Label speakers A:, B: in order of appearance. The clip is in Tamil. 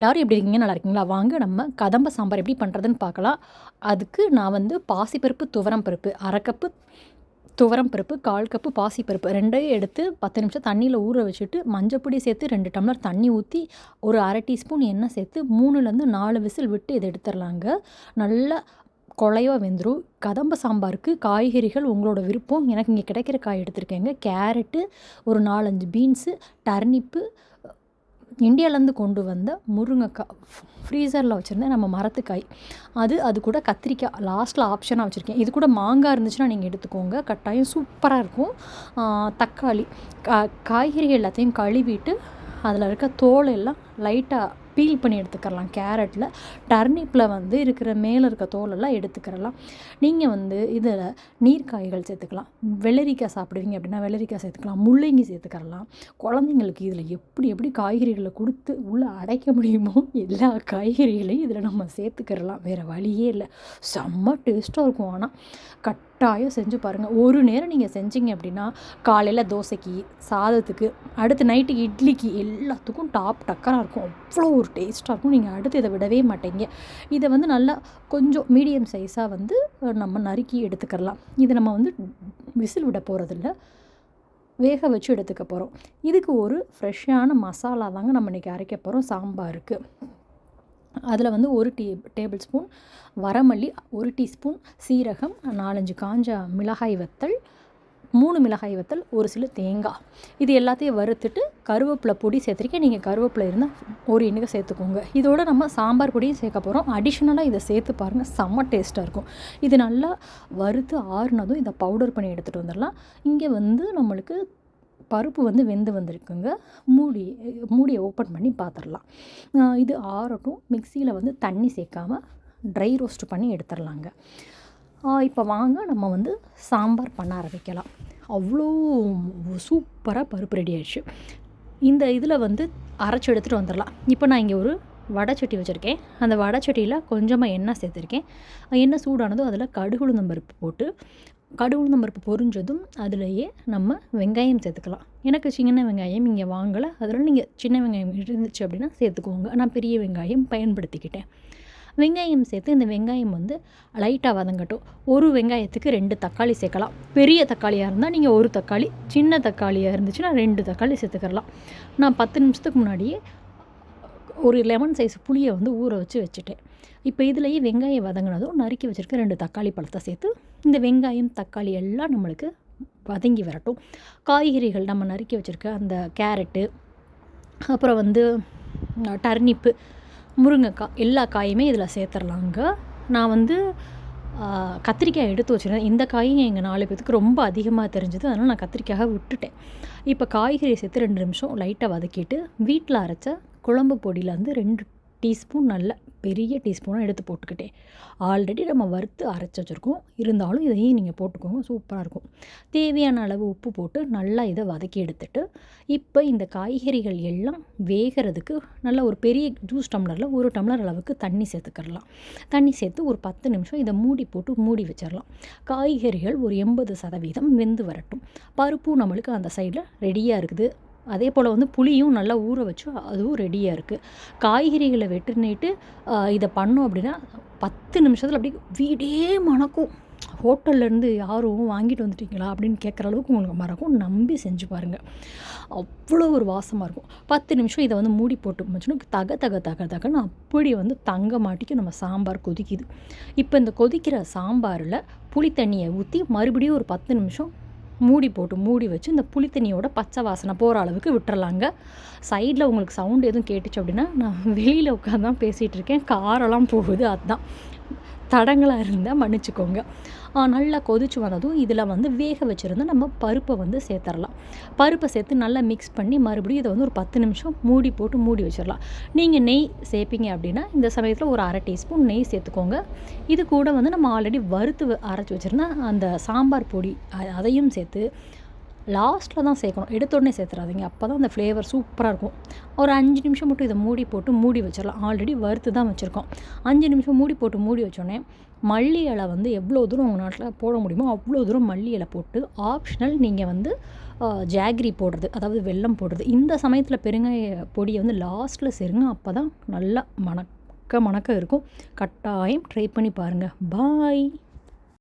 A: எல்லோரும் எப்படி இருக்கீங்க நல்லா இருக்கீங்களா வாங்க நம்ம கதம்ப சாம்பார் எப்படி பண்ணுறதுன்னு பார்க்கலாம் அதுக்கு நான் வந்து பாசிப்பருப்பு துவரம் பருப்பு அரை கப்பு துவரம் பருப்பு கால் கப்பு பாசிப்பருப்பு ரெண்டையும் எடுத்து பத்து நிமிஷம் தண்ணியில் ஊற வச்சுட்டு மஞ்சப்பொடி சேர்த்து ரெண்டு டம்ளர் தண்ணி ஊற்றி ஒரு அரை டீஸ்பூன் எண்ணெய் சேர்த்து மூணுலேருந்து நாலு விசில் விட்டு இதை எடுத்துடலாங்க நல்லா கொலையாக வெந்துடும் கதம்ப சாம்பாருக்கு காய்கறிகள் உங்களோட விருப்பம் எனக்கு இங்கே கிடைக்கிற காய் எடுத்திருக்கேங்க கேரட்டு ஒரு நாலஞ்சு பீன்ஸு டர்னிப்பு இந்தியாவிலேருந்து கொண்டு வந்த முருங்கைக்காய் ஃப்ரீசரில் வச்சுருந்தேன் நம்ம மரத்துக்காய் அது அது கூட கத்திரிக்காய் லாஸ்ட்டில் ஆப்ஷனாக வச்சுருக்கேன் இது கூட மாங்காய் இருந்துச்சுன்னா நீங்கள் எடுத்துக்கோங்க கட்டாயம் சூப்பராக இருக்கும் தக்காளி கா காய்கறி எல்லாத்தையும் கழுவிட்டு அதில் இருக்க தோல் எல்லாம் லைட்டாக பீல் பண்ணி எடுத்துக்கிறலாம் கேரட்டில் டர்னிப்பில் வந்து இருக்கிற மேலே இருக்க தோலெல்லாம் எடுத்துக்கிறலாம் நீங்கள் வந்து இதில் நீர்க்காய்கள் சேர்த்துக்கலாம் வெள்ளரிக்காய் சாப்பிடுவீங்க அப்படின்னா வெள்ளரிக்காய் சேர்த்துக்கலாம் முள்ளங்கி சேர்த்துக்கிறலாம் குழந்தைங்களுக்கு இதில் எப்படி எப்படி காய்கறிகளை கொடுத்து உள்ளே அடைக்க முடியுமோ எல்லா காய்கறிகளையும் இதில் நம்ம சேர்த்துக்கிறலாம் வேறு வழியே இல்லை செம்ம டேஸ்ட்டாக இருக்கும் ஆனால் கட் கட்டாயம் செஞ்சு பாருங்கள் ஒரு நேரம் நீங்கள் செஞ்சீங்க அப்படின்னா காலையில் தோசைக்கு சாதத்துக்கு அடுத்து நைட்டு இட்லிக்கு எல்லாத்துக்கும் டாப் டக்கராக இருக்கும் அவ்வளோ ஒரு டேஸ்ட்டாக இருக்கும் நீங்கள் அடுத்து இதை விடவே மாட்டீங்க இதை வந்து நல்லா கொஞ்சம் மீடியம் சைஸாக வந்து நம்ம நறுக்கி எடுத்துக்கிடலாம் இதை நம்ம வந்து விசில் விட போகிறதில்ல வேக வச்சு எடுத்துக்க போகிறோம் இதுக்கு ஒரு ஃப்ரெஷ்ஷான மசாலா தாங்க நம்ம இன்றைக்கி அரைக்க போகிறோம் சாம்பாருக்கு அதில் வந்து ஒரு டீ டேபிள் ஸ்பூன் வரமல்லி ஒரு டீஸ்பூன் சீரகம் நாலஞ்சு காஞ்ச மிளகாய் வத்தல் மூணு மிளகாய் வத்தல் ஒரு சில தேங்காய் இது எல்லாத்தையும் வறுத்துட்டு கருவேப்பில பொடி சேர்த்துருக்கேன் நீங்கள் கருவேப்பிலை இருந்தால் ஒரு எண்ணுக்கு சேர்த்துக்கோங்க இதோட நம்ம சாம்பார் பொடியும் சேர்க்க போகிறோம் அடிஷ்னலாக இதை சேர்த்து பாருங்கள் செம்ம டேஸ்ட்டாக இருக்கும் இது நல்லா வறுத்து ஆறுனதும் இதை பவுடர் பண்ணி எடுத்துகிட்டு வந்துடலாம் இங்கே வந்து நம்மளுக்கு பருப்பு வந்து வெந்து வந்திருக்குங்க மூடி மூடியை ஓப்பன் பண்ணி பார்த்துடலாம் இது ஆறட்டும் மிக்சியில் வந்து தண்ணி சேர்க்காமல் ட்ரை ரோஸ்ட் பண்ணி எடுத்துடலாங்க இப்போ வாங்க நம்ம வந்து சாம்பார் பண்ண ஆரம்பிக்கலாம் அவ்வளோ சூப்பராக பருப்பு ரெடி ஆயிடுச்சு இந்த இதில் வந்து அரைச்சி எடுத்துகிட்டு வந்துடலாம் இப்போ நான் இங்கே ஒரு வடை சட்டி வச்சுருக்கேன் அந்த வடை சட்டியில் கொஞ்சமாக எண்ணெய் சேர்த்துருக்கேன் எண்ணெய் சூடானதும் அதில் கடுகுளுந்தம் பருப்பு போட்டு கடவுள் நம்பருக்கு பொறிஞ்சதும் அதுலேயே நம்ம வெங்காயம் சேர்த்துக்கலாம் எனக்கு சின்ன வெங்காயம் இங்கே வாங்கலை அதனால் நீங்கள் சின்ன வெங்காயம் இருந்துச்சு அப்படின்னா சேர்த்துக்கோங்க நான் பெரிய வெங்காயம் பயன்படுத்திக்கிட்டேன் வெங்காயம் சேர்த்து இந்த வெங்காயம் வந்து லைட்டாக வதங்கட்டும் ஒரு வெங்காயத்துக்கு ரெண்டு தக்காளி சேர்க்கலாம் பெரிய தக்காளியாக இருந்தால் நீங்கள் ஒரு தக்காளி சின்ன தக்காளியாக இருந்துச்சுன்னா ரெண்டு தக்காளி சேர்த்துக்கலாம் நான் பத்து நிமிஷத்துக்கு முன்னாடியே ஒரு லெமன் சைஸ் புளியை வந்து ஊற வச்சு வச்சுட்டேன் இப்போ இதுலேயே வெங்காயம் வதங்கினதும் நறுக்கி வச்சுருக்க ரெண்டு தக்காளி பழத்தை சேர்த்து இந்த வெங்காயம் தக்காளி எல்லாம் நம்மளுக்கு வதங்கி வரட்டும் காய்கறிகள் நம்ம நறுக்கி வச்சுருக்க அந்த கேரட்டு அப்புறம் வந்து டர்னிப்பு முருங்கைக்காய் எல்லா காயுமே இதில் சேர்த்துடலாங்க நான் வந்து கத்திரிக்காய் எடுத்து வச்சுருந்தேன் இந்த காயும் எங்கள் நாலு பேத்துக்கு ரொம்ப அதிகமாக தெரிஞ்சது அதனால் நான் கத்திரிக்காயை விட்டுட்டேன் இப்போ காய்கறியை சேர்த்து ரெண்டு நிமிஷம் லைட்டாக வதக்கிட்டு வீட்டில் அரைச்ச குழம்பு பொடியில் வந்து ரெண்டு டீஸ்பூன் நல்ல பெரிய டீஸ்பூனாக எடுத்து போட்டுக்கிட்டேன் ஆல்ரெடி நம்ம வறுத்து அரைச்சி வச்சுருக்கோம் இருந்தாலும் இதையும் நீங்கள் போட்டுக்கோங்க சூப்பராக இருக்கும் தேவையான அளவு உப்பு போட்டு நல்லா இதை வதக்கி எடுத்துட்டு இப்போ இந்த காய்கறிகள் எல்லாம் வேகிறதுக்கு நல்லா ஒரு பெரிய ஜூஸ் டம்ளரில் ஒரு டம்ளர் அளவுக்கு தண்ணி சேர்த்துக்கிடலாம் தண்ணி சேர்த்து ஒரு பத்து நிமிஷம் இதை மூடி போட்டு மூடி வச்சிடலாம் காய்கறிகள் ஒரு எண்பது சதவீதம் வெந்து வரட்டும் பருப்பும் நம்மளுக்கு அந்த சைடில் ரெடியாக இருக்குது அதே போல் வந்து புளியும் நல்லா ஊற வச்சு அதுவும் ரெடியாக இருக்குது காய்கறிகளை வெட்டினிட்டு இதை பண்ணோம் அப்படின்னா பத்து நிமிஷத்தில் அப்படியே வீடே மணக்கும் ஹோட்டல்லேருந்து யாரும் வாங்கிட்டு வந்துட்டீங்களா அப்படின்னு கேட்குற அளவுக்கு உங்களுக்கு மறக்கும் நம்பி செஞ்சு பாருங்கள் அவ்வளோ ஒரு வாசமாக இருக்கும் பத்து நிமிஷம் இதை வந்து மூடி போட்டு முடிச்சுன்னா தக தக தக தகன்னு அப்படி வந்து தங்க மாட்டிக்கு நம்ம சாம்பார் கொதிக்குது இப்போ இந்த கொதிக்கிற சாம்பாரில் புளி தண்ணியை ஊற்றி மறுபடியும் ஒரு பத்து நிமிஷம் மூடி போட்டு மூடி வச்சு இந்த புளி தண்ணியோட பச்சை வாசனை போகிற அளவுக்கு விட்டுறலாங்க சைடில் உங்களுக்கு சவுண்டு எதுவும் கேட்டுச்சு அப்படின்னா நான் வெளியில் உட்காந்து தான் பேசிகிட்டு இருக்கேன் காரெல்லாம் போகுது அதுதான் தடங்களாக இருந்தால் மன்னிச்சிக்கோங்க நல்லா கொதிச்சு வந்ததும் இதில் வந்து வேக வச்சுருந்து நம்ம பருப்பை வந்து சேர்த்துடலாம் பருப்பை சேர்த்து நல்லா மிக்ஸ் பண்ணி மறுபடியும் இதை வந்து ஒரு பத்து நிமிஷம் மூடி போட்டு மூடி வச்சிடலாம் நீங்கள் நெய் சேர்ப்பீங்க அப்படின்னா இந்த சமயத்தில் ஒரு அரை டீஸ்பூன் நெய் சேர்த்துக்கோங்க இது கூட வந்து நம்ம ஆல்ரெடி வறுத்து அரைச்சி வச்சுருந்தா அந்த சாம்பார் பொடி அதையும் சேர்த்து லாஸ்ட்டில் தான் சேர்க்கணும் எடுத்தோடனே சேர்த்துறாதீங்க அப்போ தான் அந்த ஃப்ளேவர் சூப்பராக இருக்கும் ஒரு அஞ்சு நிமிஷம் மட்டும் இதை மூடி போட்டு மூடி வச்சிடலாம் ஆல்ரெடி வறுத்து தான் வச்சுருக்கோம் அஞ்சு நிமிஷம் மூடி போட்டு மூடி வச்சோடனே மல்லி இலை வந்து எவ்வளோ தூரம் உங்கள் நாட்டில் போட முடியுமோ அவ்வளோ தூரம் மல்லி இலை போட்டு ஆப்ஷனல் நீங்கள் வந்து ஜாகிரி போடுறது அதாவது வெல்லம் போடுறது இந்த சமயத்தில் பெருங்காய பொடியை வந்து லாஸ்ட்டில் சேருங்க அப்போ தான் நல்லா மணக்க மணக்க இருக்கும் கட்டாயம் ட்ரை பண்ணி பாருங்கள் பாய்